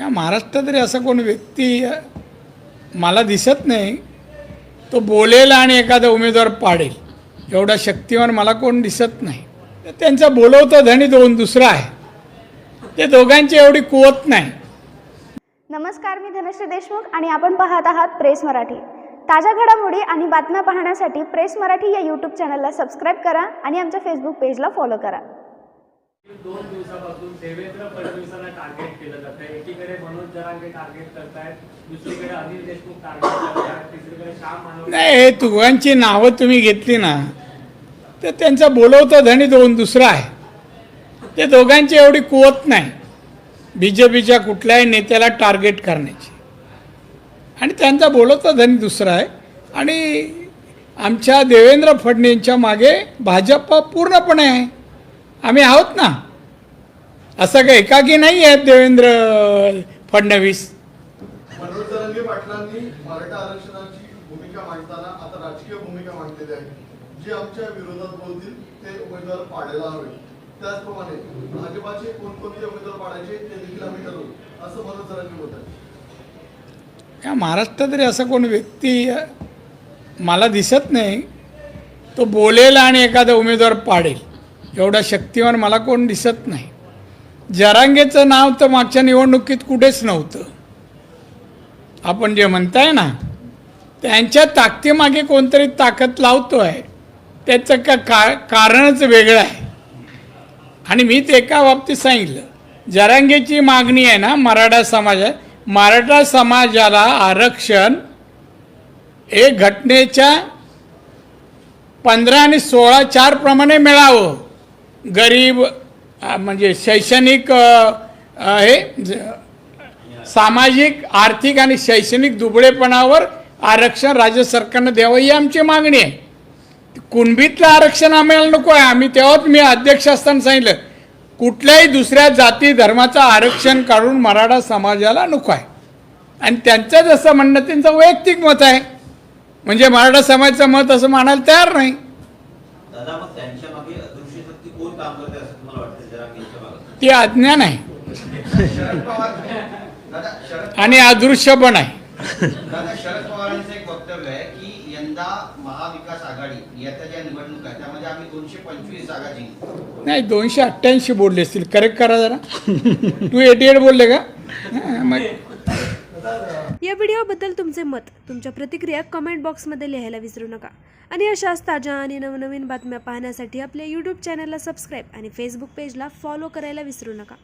या महाराष्ट्रात तरी असा कोण व्यक्ती मला दिसत नाही. तो बोलेल आणि एखादा उमेदवार पाडेल. एवढा शक्तिवान मला कोण दिसत नाही. तर त्यांचा बोलवता धनी दोन दुसरा आहे. ते दोघांची एवढी कुवत नाही. नमस्कार मी धनश्री देशमुख आणि आपण पाहत आहात प्रेस मराठी. ताज्या घडामोडी आणि बातम्या पाहण्यासाठी प्रेस मराठी या यूट्यूब चॅनलला सबस्क्राईब करा आणि आमच्या फेसबुक पेजला फॉलो करा. दोन दिवसापासून देवेंद्र फडणवीसांना टार्गेट केलं जात. आहे एकीकडे मनोज जरांगे टार्गेट करतायत दुसरीकडे अनिल देशमुख टार्गेट करतायत तिसरीकडे श्याम नाही हे दोघांची नावं तुम्ही घेतली ना तर त्यांचा बोलवता धनी दोन दुसरा आहे. ते दोघांची एवढी कुवत नाही. बी जे पीच्या कुठल्याही नेत्याला टार्गेट करण्याची. आणि त्यांचा बोलवता धनी दुसरा आहे. आणि आमच्या देवेंद्र फडणवीसच्या मागे भाजप पूर्णपणे आहे. आम्ही आहोत ना? असं काही एकाकी नाही आहेत देवेंद्र फडणवीस? मनोज जरांगे पाटलांनी मराठा आरक्षणाची भूमिका मांडताना आता राजकीय भूमिका मांडलेली आहे. जे आमच्या विरोधात बोलतील ते उमेदवार पाडायला हवे. त्याचप्रमाणे भाजपाचे कोणकोणते उमेदवार पाडायचे ते देखील आम्ही ठरवू. असं मनोज जरांगे बोलतात. या महाराष्ट्रात तरी असा कोण व्यक्ती मला दिसत नाही तो बोलेल आणि एखादा उमेदवार पाडेल. एवढा शक्तिवान मला कोण दिसत नाही. जरांगेचं नाव तर मागच्या निवडणुकीत कुठेच नव्हतं. आपण जे म्हणताय ना त्यांच्या ताकदीमागे कोणतरी ताकद लावतो आहे त्याचं का का कारणच वेगळं आहे. आणि मी ते एका बाबतीत सांगितलं जरांगेची मागणी आहे ना मराठा समाजात मराठा समाजाला आरक्षण हे घटनेच्या पंधरा आणि सोळा चार प्रमाणे मिळावं. गरीब म्हणजे शैक्षणिक हे ज- सामाजिक आर्थिक आणि शैक्षणिक दुबळेपणावर आरक्षण राज्य सरकारनं द्यावं ही आमची मागणी आहे. कुणबीतलं आरक्षण आम्हाला नको आहे. आम्ही तेव्हाच मी अध्यक्ष असताना सांगितलं कुठल्याही दुसऱ्या जाती धर्माचं आरक्षण काढून मराठा समाजाला नको आहे. आणि त्यांचं जसं म्हणणं त्यांचं वैयक्तिक मत आहे. म्हणजे मराठा समाजाचं मत असं मानायला तयार नाही दादा मग त्यांच्या मागे अदृश्य शक्ती कोण काम करते असं तुम्हाला वाटतं जरा यांच्या मागे ते अज्ञान आहे आणि अदृश्य पण आहे. दादा शरद पवारांचं एक वक्तव्य आहे की यंदा महाविकास आघाडी येत्या ज्या निवडणूक आहे त्यामध्ये आम्ही दोनशे पंचवीस जागा जिंकू. नाही दोनशे अठ्ठ्याऐंशी बोलले असतील. करेक्ट करा जरा. टू एटी एट बोलले का? मग या व्हिडिओबद्दल तुमचे मत तुमच्या प्रतिक्रिया कमेंट बॉक्समध्ये लिहायला विसरू नका. आणि अशाच ताज्या आणि नवनवीन बातम्या पाहण्यासाठी आपल्या यूट्यूब चॅनलला सबस्क्राईब आणि फेसबुक पेजला फॉलो करायला विसरू नका.